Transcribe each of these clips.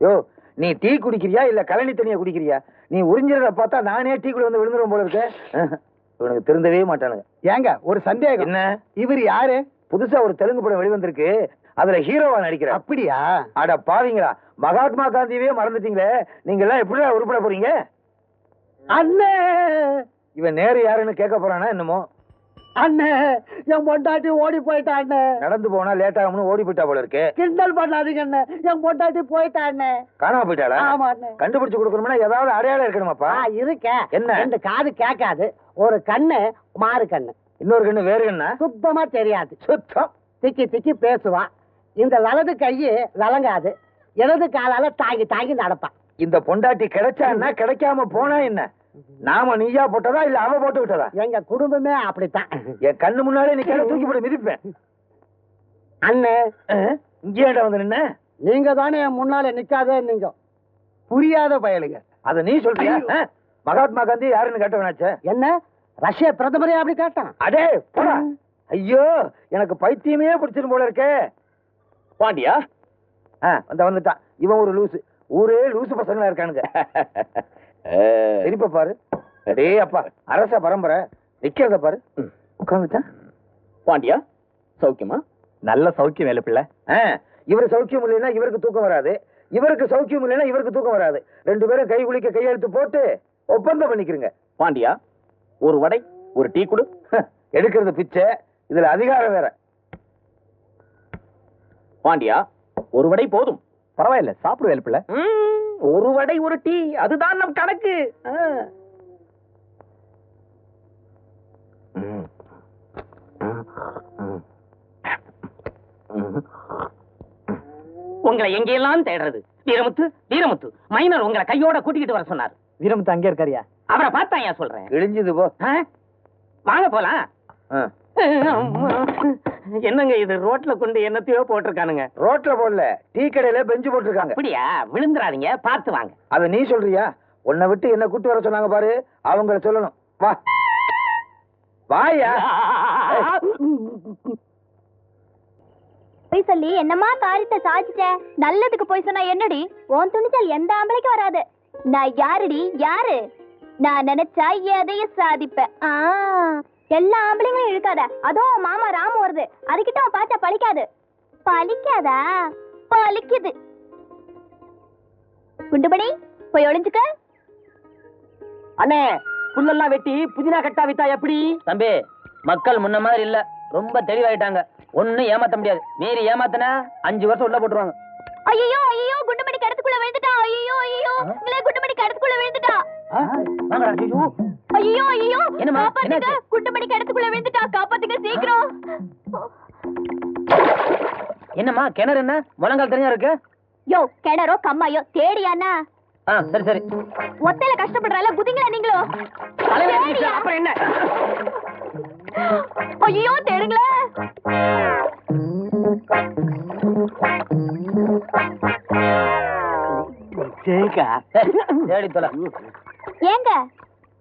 யோ நீ டீ குடிக்கிறியா இல்ல கழனி தண்ணியா குடிக்கிறியா? நீ உறிஞ்சிறத பார்த்தா நானே டீக்குள்ள வந்து விழுந்துரும் போல இருக்க. இவனுக்கு திருந்தவே மாட்டானுங்க. ஏங்க ஒரு சந்தேகம். என்ன? இவர் யாரு? புதுசா ஒரு தெலுங்கு படம் வெளிவந்திருக்கு. அதுல ஹீரோவா நடிக்கிற அப்படியா? அட பாவீங்களா மகாத்மா காந்தியவே மறந்துட்டீங்களே. நீங்க எல்லாம் எப்படி உருப்பட போறீங்க? அண்ணே! இவன் நேரு யாருன்னு கேட்க போறானா என்னமோ? அண்ணே என் பொண்டாட்டி ஓடி போயிட்டா அண்ணே. நடந்து போனா லேட் ஆகும்னு ஓடி போயிட்டா போல இருக்கு. கிண்டல் பண்ணாதீங்க அண்ணே. என் பொண்டாட்டி போயிட்டா அண்ணே. காணாம போயிட்டாளா? ஆமா அண்ணே. கண்டுபிடிச்சு கொடுக்கணும்னா ஏதாவது அடையாளம் இருக்கணுமாப்பா? ஆ, இருக்க. என்ன? ரெண்டு காது கேட்காது. ஒரு கண்ணு மாறு கண்ணு. இன்னொரு கண்ணு வேறு கண்ணா? சுத்தமா தெரியாது. சுத்தம். திக்கி திக்கி பேசுவான் இந்த வலது கையு விளங்காது. இடது காலால தாங்கி தாங்கி நடப்பான் இந்த பொண்டாட்டி கிடைச்சான்னா கிடைக்காம போனா என்ன? நாம நீயா போட்டதா இல்ல அவ போட்டு விட்டதா? எங்க குடும்பமே அப்படித்தான். என் கண்ணு முன்னாலே நீ தூக்கி போட்டு மிதிப்பேன். அண்ணே இங்கே வந்து நின்ன. நீங்க தானே என் முன்னால நிக்காதே நீங்க. புரியாத பயலுங்க. அத நீ சொல்றியா? மகாத்மா காந்தி யாருன்னு கேட்டவனாச்சே? என்ன? ரஷ்ய பிரதமரே அப்படி கேட்டான். அடே போடா. ஐயோ எனக்கு பைத்தியமே பிடிச்சிரும் போல இருக்கே. பாண்டியா? ஆ, வந்த வந்துட்டான். இவன் ஒரு லூசு. ஊரே லூசு பசங்களா இருக்கானுங்க. திருப்ப பாரு. அடே அப்பா அரச பரம்பரை. நிக்கிறத பாரு. உட்காந்துட்டான் பாண்டியா சௌக்கியமா? நல்ல சௌக்கியம் வேலை பிள்ளை. இவர் சௌக்கியம் இல்லைன்னா இவருக்கு தூக்கம் வராது. இவருக்கு சௌக்கியம் இல்லைன்னா இவருக்கு தூக்கம் வராது. ரெண்டு பேரும் கை குளிக்க கையெழுத்து போட்டு ஒப்பந்தம் பண்ணிக்கிறங்க பாண்டியா ஒரு வடை ஒரு டீ குடு. எடுக்கிறது பிச்சை. இதுல அதிகாரம் வேற. பாண்டியா ஒரு வடை போதும். பரவாயில்ல சாப்பிடு வேலை பிள்ளை ஒரு வடை ஒரு டீ அதுதான் நம் கணக்கு. உங்களை எங்கெல்லாம் தேடுறது? வீரமுத்து வீரமுத்து. மைனர் உங்களை கையோட கூட்டிக்கிட்டு வர சொன்னார். வீரமுத்து அங்கே இருக்காரியா? அவரை பார்த்தா ஏன் சொல்றேன்? இழிஞ்சது போ? வாங்க போலாம். என்னங்க இது? ரோட்ல கொண்டு என்னத்தையோ போட்டிருக்கானுங்க. ரோட்ல போடல. டீ கடையில பெஞ்சு போட்டிருக்காங்க. அப்படியா? விழுந்துறாதீங்க. பார்த்து வாங்க. அத நீ சொல்றியா? உன்னை விட்டு என்ன கூட்டு வர சொன்னாங்க பாரு. அவங்கள சொல்லணும். வா. வாயா? போய் சொல்லி என்னமா காரியத்தை சாதிச்சிட்ட நல்லதுக்கு போய் சொன்னா என்னடி? உன் துணிச்சல் எந்த ஆம்பளைக்கும் வராது. நான் யாருடி? யாரு? நான் நினைச்சா எதையும் சாதிப்பேன். ஆ, எல்லா ஆம்பளைங்களும் இழுக்காத. அதுவும் உன் மாமா ராமு வருது. அதுகிட்ட அவன் பார்த்தா பழிக்காது. பழிக்காதா? பழிக்குது. குண்டுபடி போய் ஒளிஞ்சுக்க. அண்ணே புல்லெல்லாம் வெட்டி புதினா கட்டா வித்தா எப்படி? தம்பி மக்கள் முன்ன மாதிரி இல்ல. ரொம்ப தெளிவாயிட்டாங்க. ஒண்ணும் ஏமாத்த முடியாது. மீறி ஏமாத்தனா அஞ்சு வருஷம் உள்ள போட்டுருவாங்க. ஐயோ ஐயோ குண்டுமணி கடத்துக்குள்ள விழுந்துட்டா. ஐயோ ஐயோ குண்டுமணி கடத்துக்குள்ள விழுந்துட்டா. வாங்கடா ஐயோ ஐயோ ஐயோ என்னாச்சு? குண்டுமணி கடத்துக்குள்ள விழுந்துட்டா? காப்பாத்துங்க சீக்கிரம். என்னம்மா கிணறு என்ன? முழங்கால் தெரிஞ்சா இருக்கு? யோ கிணறோ கம்மாயோ தேடியாண்ணா? சரி சரி. ஒத்தையில கஷ்டப்படுறால குதிங்களா? அப்புறம் என்ன? ஐயோ தேடுங்களே. ஏய், தேடி தொலை. ஏங்க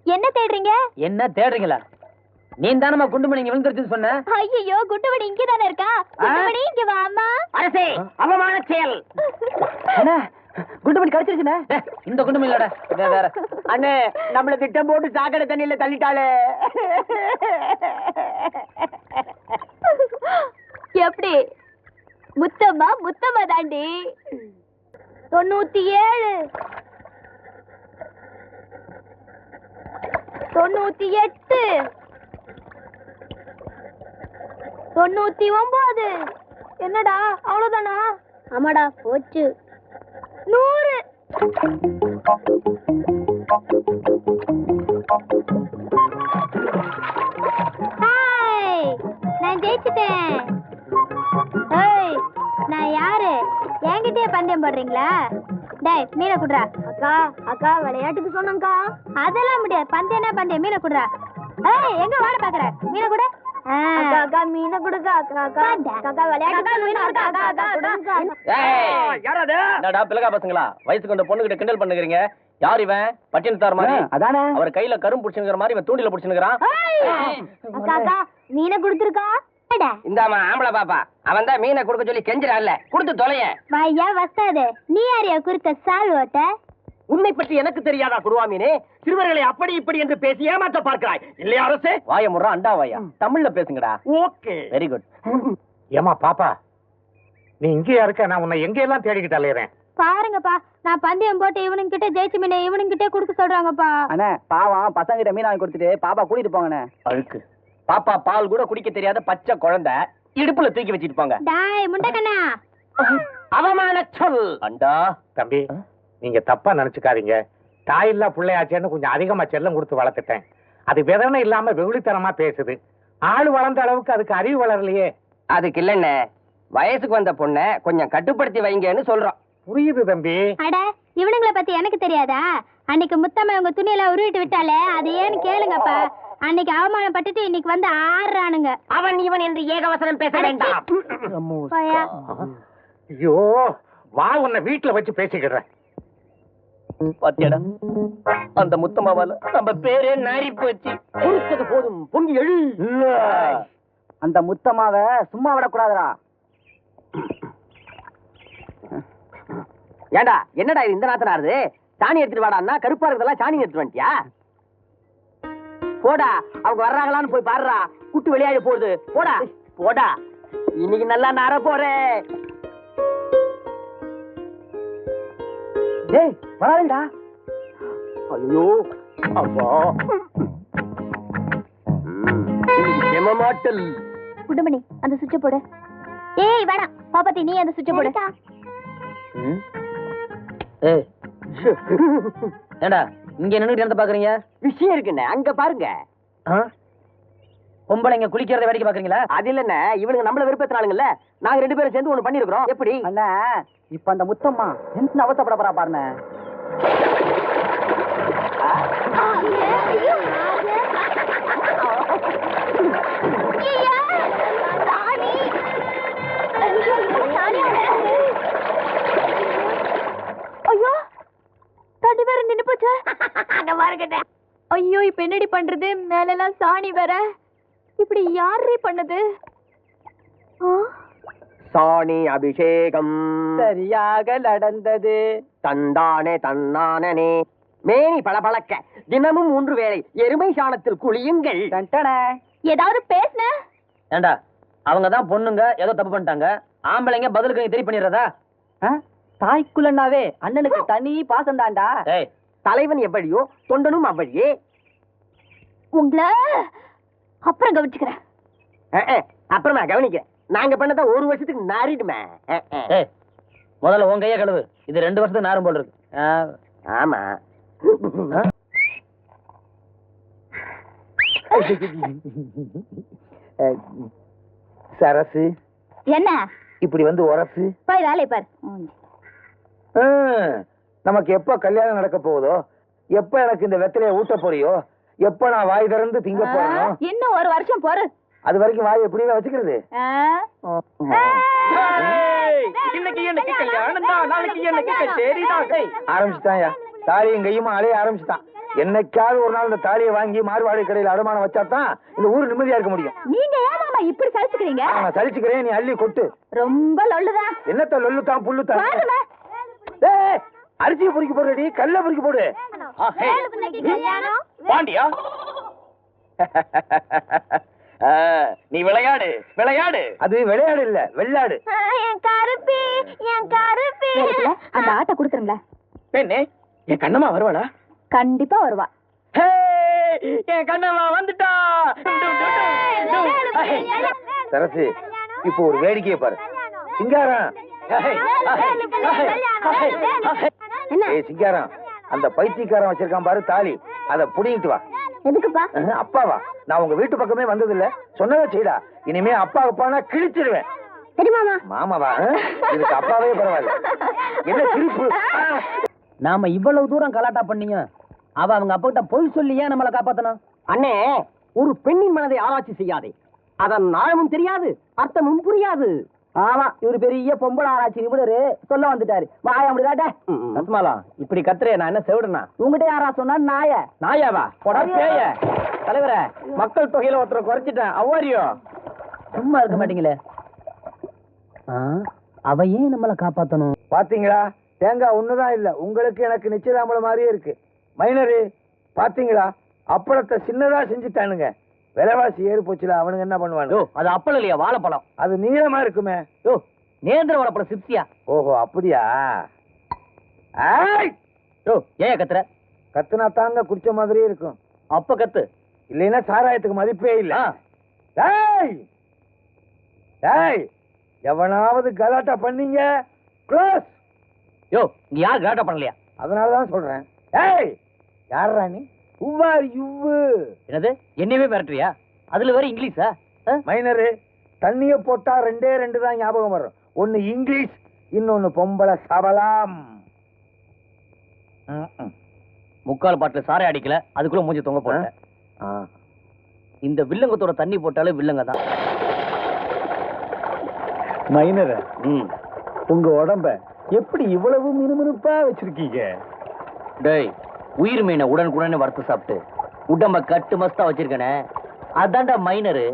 என்ன தேடுறீங்க? என்ன தேடுறீங்களா? நீ தானம்மா குண்டு மணி இங்க விழுந்துருச்சுன்னு சொன்ன? ஐயோ குண்டுமணி இங்க தானே இருக்கா குண்டுமணி இங்க வாமா அரசே அவமான செயல். என்ன குண்டு மணி கடிச்சிருச்சுண்ணே டேய், இந்த குண்டு மணி இல்லடா இது வேற. அண்ணே நம்மள திட்டம் போட்டு சாக்கடை தண்ணியில தள்ளிட்டாளே. எப்படி? முத்தம்மா முத்தம்மா தாண்டி. தொண்ணூத்தி ஏழு தொண்ணூத்தி எட்டு தொண்ணூத்தி ஒன்பது என்னடா? அவ்வளவுதானா? ஆமாடா போச்சு. நூறு. ஹாய் நான் ஜெயிச்சிட்டேன். ஏய் நான் யாரு? என்கிட்டயே பந்தயம் போடுறீங்களா? டேய் மீனை குடுறா. அக்கா அக்கா விளையாட்டுக்கு சொன்னங்கா அதெல்லாம் முடியாது. பந்தயம்னா பந்தயம். மீனை குடுறா. ஏய் எங்க வாட பாக்குற மீனை குடு. அக்கா அக்கா மீனை குடுக்கா அக்கா அக்கா அக்கா விளையாட்டுக்கு மீனை குடுக்கா அக்கா அக்கா குடுங்கக்கா ஏய், யாராவது என்னடா பிள்ளைகா பசங்களா வயசுக்கு வந்த பொண்ணுகிட்ட கிண்டல் பண்ணுகிறீங்க யார் இவன் பட்டினத்தார் மாதிரி அதானே அவர் கையில கரும் புடிச்சுங்கிற மாதிரி இவன் தூண்டில புடிச்சுங்கிறான் அக்கா அக்கா மீனை குடுத்துருக்கா. இந்தாமா ஆம்பளை பாப்பா அவன் தான் மீனை கொடுக்க சொல்லி கெஞ்சிடான்ல கொடுத்து தொலைய வாயா வஸ்தாது நீ யாரையா குறித்த சால் ஓட்ட உன்னை பற்றி எனக்கு தெரியாதா குருவாமீனே? சிறுவர்களை அப்படி இப்படி என்று பேசி ஏமாற்ற பார்க்கிறாய். இல்லையா அரசே? வாய முறா அண்டா வாயா. தமிழ்ல பேசுங்கடா. ஓகே. வெரி குட் ஏமா பாப்பா நீ இங்கேயா இருக்க? நான் உன்னை எங்கெல்லாம் தேடிக்கிட்டு அலையிறேன்? பாருங்கப்பா நான் பந்தயம் போட்டு இவனுங்க கிட்ட ஜெயிச்சு மீனை இவனுங்க கிட்டே கொடுக்க சொல்றாங்கப்பா. அண்ணே பாவம் பசங்க கிட்ட மீன் வாங்கி கொடுத்துட்டு பாப்பா கூட்டிட்டு போங்கண்ணே அழுக்கு. பாப்பா பால் கூட குடிக்க தெரியாத பச்சை குழந்தை இடுப்புல தூக்கி வச்சிட்டு போங்க. டாய் முண்டக்கண்ணா. அவமான சொல். அண்டா. தம்பி நீங்க தப்பா நினைச்சுக்காதீங்க தாயில்லா பிள்ளையாச்சேன்னு கொஞ்சம் அதிகமா செல்லம் கொடுத்து வளர்த்துட்டேன் அது விதனை இல்லாம வெகுளித்தனமா பேசுது ஆள் வளர்ந்த அளவுக்கு அதுக்கு அறிவு வளரலையே அதுக்கு இல்லண்ணே வயசுக்கு வந்த பொண்ணை கொஞ்சம் கட்டுப்படுத்தி வைங்கன்னு சொல்றோம் புரியுது தம்பி அட இவனுங்கள பத்தி எனக்கு தெரியாதா அன்னைக்கு முத்தம்மா உங்க துணியெல்லாம் உருவிட்டு விட்டாலே அது ஏன்னு கேளுங்கப்பா அன்னைக்கு அவமானப்பட்டுட்டு இன்னைக்கு வந்து ஆடுறானுங்க அவன் இவன் என்று ஏகவசனம் பேச வேண்டாம் ஐயோ வா உன்னை வீட்டுல வச்சு பேசிக்கிடுறேன் பாத்தியாடா. அந்த முத்தமாவால நம்ம பேரே நாரி போச்சு பொறுத்தது போதும் பொங்கி எழு. அந்த முத்தமாவ சும்மா விடக்கூடாதுடா. ஏண்டா என்னடா இது இந்த நாத்தனாருது? சாணி எடுத்துட்டு வாடான்னா கருப்பா இருக்கிறதெல்லாம் சாணி எடுத்துட்டு வந்துட்டியா? போடா அவங்க வர்றாங்களான்னு போய் பாருடா. குட்டு வெளியாடி போகுது. போடா போடா. இன்னைக்கு நல்லா நார போறேன். டேய் வராதுடா ஐயோ அப்பா. மாட்டல். குடுமணி அந்த சுவிட்ச போடு. ஏய் வேணாம் பாப்பாத்தி நீ அந்த சுவிட்ச போடு. ஏய். ஏண்டா இங்க நின்னுட்டு என்ன பாக்குறீங்க? விஷயம் இருக்குண்ணே அங்க பாருங்க. பொம்பளைங்க குளிக்கிறத வேடிக்கை பாக்குறீங்களா அது இல்லண்ணே இவனுங்க நம்மள விருப்பத்தினாலுங்கல்ல நாங்க ரெண்டு பேரும் சேர்ந்து ஒண்ணு பண்ணிருக்கிறோம் எப்படி? அண்ணா இப்ப அந்த முத்தம்மா என்ன அவசப்பட போறா பாருண்ணே. ஐயோ தண்ணி வேற நின்னு போச்சு. அங்க பாருங்க ஐயோ இப்ப என்னடி பண்றது? மேல எல்லாம் சாணி வேற. இப்படி யாரே பண்ணது? ஆ? சாணி அபிஷேகம். சரியாக நடந்தது. தந்தானே தன்னானே. மேனி பளபளக்க. தினமும் மூன்று வேளை எருமை சாணத்தில் குளியுங்கள். ஏதாவது பேசுன? ஏண்டா அவங்க தான் பொண்ணுங்க ஏதோ தப்பு பண்ணிட்டாங்க. ஆம்பளைங்க பதிலுக்கு திருப்பி பண்ணிடுறதா? தாய்க்குள்ளனாவே அண்ணனுக்கு தனி பாசம் தாண்டா தலைவன் எவ்வழியோ தொண்டனும் அவ்வழியே. உங்கள அப்புறம் கவனிச்சுக்கிறேன். அப்புறம் நான் கவனிக்கிறேன். நாங்க பண்ணதா ஒரு வருஷத்துக்கு நாரிடுமே முதல்ல உன் கைய கழுவு. இது ரெண்டு வருஷத்துக்கு நாரும் போல் இருக்கு. ஆமா. சரசு. என்ன? இப்படி வந்து உரசு. போய் வேலையை பாரு. நமக்கு எப்ப கல்யாணம் நடக்க போகுதோ எப்ப எனக்கு இந்த வெத்தலையை ஊட்ட போறியோ எப்ப நான் வாய் திறந்து திங்க போறேனோ? இன்னும் ஒரு வருஷம் போரு அது வரைக்கும் வாய் எப்படியே வச்சுக்கிறது? இன்னைக்கு எனக்கு கல்யாணம்? தான் நாளைக்கு எனக்கு கச்சேரி தான் ஆரம்பிச்சுட்டான்யா தாலியும் கையுமா அலைய ஆரம்பிச்சுட்டான். என்னைக்காவது ஒரு நாள் இந்த தாலியை வாங்கி மார்வாடி கடையில் அடமானம் வச்சா தான் இந்த ஊர் நிம்மதியா இருக்க முடியும். நீங்க ஏன் மாமா இப்படி சலிச்சுக்கிறீங்க? நான் சலிச்சுக்கிறேன் நீ அள்ளி கொட்டு. ரொம்ப லொல்லுதான் என்னத்த பாருங்க. ஏய், அரிசியை பொறுக்கி போடுடி கல்ல பொறுக்கி போடு. பாண்டியா? நீ விளையாடு விளையாடு. அது விளையாடு இல்ல வெள்ளாடு. என் கருப்பி என் கருப்பி. அந்த ஆட்டை கொடுத்துருங்களேன் பெண்ணே என் கண்ணம்மா வருவாளா? கண்டிப்பா வருவா. ஹே, என் கண்ணம்மா வந்துட்டா. சரசு இப்போ ஒரு வேடிக்கையை பாரு. சிங்காரம். சிங்காரம் அந்த பைத்தியக்காரன் வச்சிருக்கான் பாரு தாலி. அத புடிங்கிட்டு வா. எதுக்குப்பா? அப்பாவா நான் உங்க வீட்டு பக்கமே வந்தது இல்ல சொன்னதை செய்டா. இனிமே அப்பா அப்பானா கிழிச்சிருவேன். சரி மாமா. மாமாவா? இதுக்கு அப்பாவே பரவாயில்ல. என்ன சிரிப்பு? ஆ. நாம இவ்வளவு தூரம் கலாட்டா பண்ணீங்க. அவ அவங்க அப்பா கிட்ட பொய் சொல்லி ஏன் நம்மளை காப்பாத்தணும்? அண்ணே ஒரு பெண்ணின் மனதை ஆராய்ச்சி செய்யாதே. அதன் ஆழமும் தெரியாது அர்த்தமும் புரியாது. ஆமா இவரு பெரிய பொம்பளை ஆராய்ச்சி நிபுணரு. சொல்ல வந்துட்டாரு. வாய முடியாட்ட ரத்மாலா இப்படி கத்துறே நான் என்ன செவிடுனா உங்ககிட்ட யாரா சொன்னா நாய. நாயாவா? பேய. தலைவரே மக்கள் தொகையில ஒருத்தரை குறைச்சிட்டேன். அவ்வாரியோ சும்மா இருக்க மாட்டீங்களே. ஆ, அவ ஏன் நம்மள காப்பாத்தணும்? பாத்தீங்களா? தேங்காய் ஒண்ணுதான் இல்ல. உங்களுக்கு எனக்கு நிச்சயதாம்பளம் மாதிரியே இருக்கு. மைனரு பாத்தீங்களா? அப்பளத்தை சின்னதா செஞ்சுட்டானுங்க. விலைவாசி ஏறி போச்சுல அவனுங்க என்ன யோ பண்ணுவானுங்க அது அப்பளம் இல்லையா வாழைப்பழம்? அது நீளமா இருக்குமே. யோ நேந்திர வாழைப்பழம் சிப்ஸியா? ஓஹோ அப்படியா! யோ ஏன் கத்துற? கத்துனா தாங்க குடிச்ச மாதிரியே இருக்கும். அப்ப கத்து. இல்லைன்னா சாராயத்துக்கு மதிப்பே இல்ல. டேய் டேய் எவனாவது கலாட்டா பண்ணீங்க? க்ளோஸ் யோ நீ யார் கலாட்டா பண்ணலையா? அதனால தான் சொல்றேன். ஏய்! யாரா நீ? உவ்வார் யுவ்வு என்னது? என்னையவே மிரட்டுறியா? அதுல வேற இங்கிலீஷா? மைனரு தண்ணிய போட்டா ரெண்டே ரெண்டு தான் ஞாபகம் வரும். ஒன்னு இங்கிலீஷ் இன்னொன்னு பொம்பளை சபலாம். முக்கால் பாட்டில் சாரை அடிக்கல அதுக்குள்ள மூஞ்சி தொங்க போட்டேன். இந்த வில்லங்கத்தோட தண்ணி போட்டாலே வில்லங்க தான். மைனர உங்க உடம்ப எப்படி இவ்வளவு மினுமினுப்பா வச்சிருக்கீங்க? டேய் உயிர் மீனை உடனுக்குடனே வறுத்து சாப்பிட்டு உடம்ப கட்டு மஸ்தா வச்சிருக்கனே அதான்டா மைனரு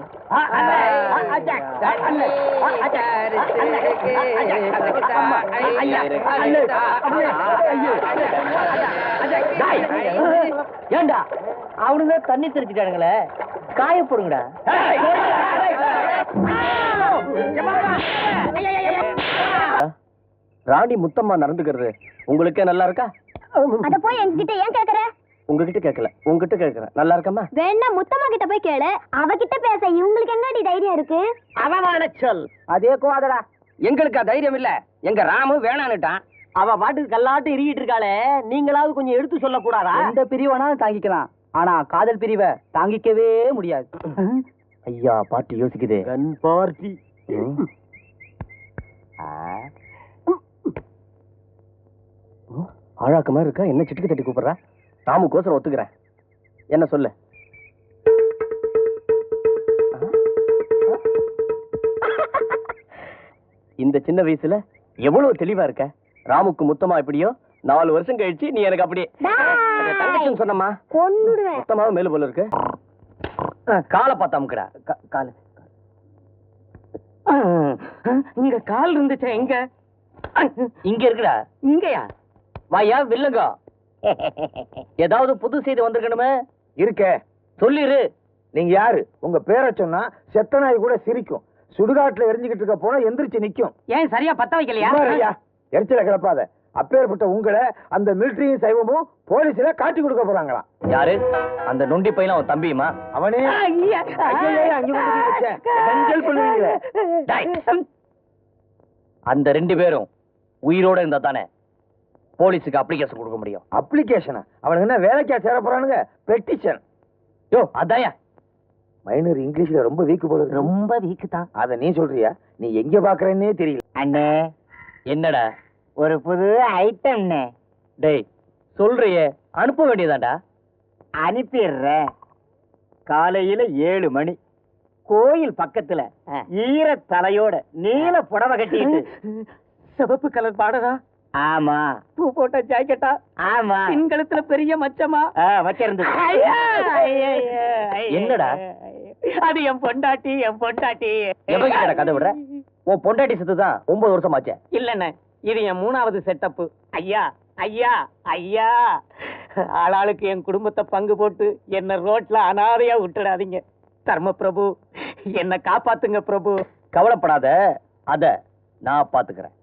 ஏண்டா அவனுங்க தண்ணி தெரிச்சுட்டானுங்களே காய போடுங்கடா ராணி முத்தம்மா நடந்துக்கிறது உங்களுக்கே நல்லா இருக்கா அத போய் என்கிட்ட ஏன் கேக்குற? உங்ககிட்ட கேட்கல உங்ககிட்ட கேட்கறேன் நல்லா இருக்கம்மா? வேணா முத்தம்மா கிட்ட போய் கேளு. அவகிட்ட பேச இவங்களுக்கு எங்கடி தைரியம் இருக்கு? அவமான சொல் அதே கோதடா எங்களுக்கு தைரியம் இல்ல. எங்க ராமு வேணான்னுட்டான். அவ பாட்டுக்கு கல்லாட்டு இறுகிட்டு இருக்காளே. நீங்களாவது கொஞ்சம் எடுத்து சொல்ல கூடாதா எந்த பிரிவனாலும் தாங்கிக்கலாம். ஆனா காதல் பிரிவை தாங்கிக்கவே முடியாது. ஐயா பாட்டு யோசிக்குது. கன் பார்ட்டி ஆழாக்க மாதிரி இருக்கா? என்ன சிட்டுக்கு தட்டி கூப்பிடுறா? ராமுக்கோசரம் ஒத்துக்கிறேன். என்ன சொல்லு? இந்த சின்ன வயசுல எவ்வளவு தெளிவா இருக்க? ராமுக்கு முத்தமா எப்படியோ நாலு வருஷம் கழிச்சு நீ எனக்கு அப்படியே சொன்னம்மா. மொத்தமாவும் மேலு போல இருக்கு. காலை பார்த்தா அமுக்குடா. கால். இங்க கால் இருந்துச்சா எங்க? இங்க இருக்குடா. இங்கயா? வாயா வில்லுங்க? ஏதாவது புது செய்தி வந்திருக்கணுமே? இருக்கே. சொல்லிரு. நீங்க யாரு? உங்க பேரை சொன்னா செத்த நாய் கூட சிரிக்கும். சுடுகாட்டுல எரிஞ்சுக்கிட்டு இருக்க போனா எந்திரிச்சு நிக்கும். ஏன் சரியா பத்த வைக்கலையா. எரிச்சல கிளப்பாத அப்பேற்பட்ட உங்களை அந்த மிலிட்டரியும் சைவமும் போலீஸ்ல காட்டி கொடுக்க போறாங்களாம். யாரு? அந்த நொண்டி பையன் அவன் தம்பியுமா? அவனே. அந்த ரெண்டு பேரும் உயிரோட இருந்தா தானே? போலீஸுக்கு அப்ளிகேஷன் கொடுக்க முடியும். அப்ளிகேஷனா அவனுக்கு என்ன வேலைக்கா சேர போறானுங்க? பெட்டிஷன் யோ அதாயா மைனர் இங்கிலீஷ்ல ரொம்ப வீக் போல இருக்கு. ரொம்ப வீக்கு தான். அத நீ சொல்றியா? நீ எங்க பாக்குறேன்னே தெரியல. அண்ணே. என்னடா? ஒரு புது ஐட்டம்ண்ணே டேய் சொல்றியே அனுப்ப வேண்டியதாண்டா அனுப்பிடுறேன் காலையில ஏழு மணி. கோயில் பக்கத்துல ஈர தலையோட நீல புடவை கட்டிட்டு. சிவப்பு கலர் பாடரா ஆமா. பூ போட்ட ஜாக்கெட்டா ஆமா. பின்கழுத்துல பெரிய மச்சமா? வச்சிருந்தது என்னடா? அது என் பொண்டாட்டி என் பொண்டாட்டி. எவகிட்டடா கதை விடுற? உன் பொண்டாட்டி செத்து தான் ஒன்பது வருஷம் ஆச்சே இல்லண்ணே இது என் மூணாவது செட்டப்பு ஐயா ஐயா ஐயா! ஆளாளுக்கு என் குடும்பத்தை பங்கு போட்டு என்ன ரோட்ல அனாதையா விட்டுடாதீங்க. தர்ம பிரபு என்ன காப்பாத்துங்க பிரபு. கவலைப்படாத. அத நான் பாத்துக்கிறேன்?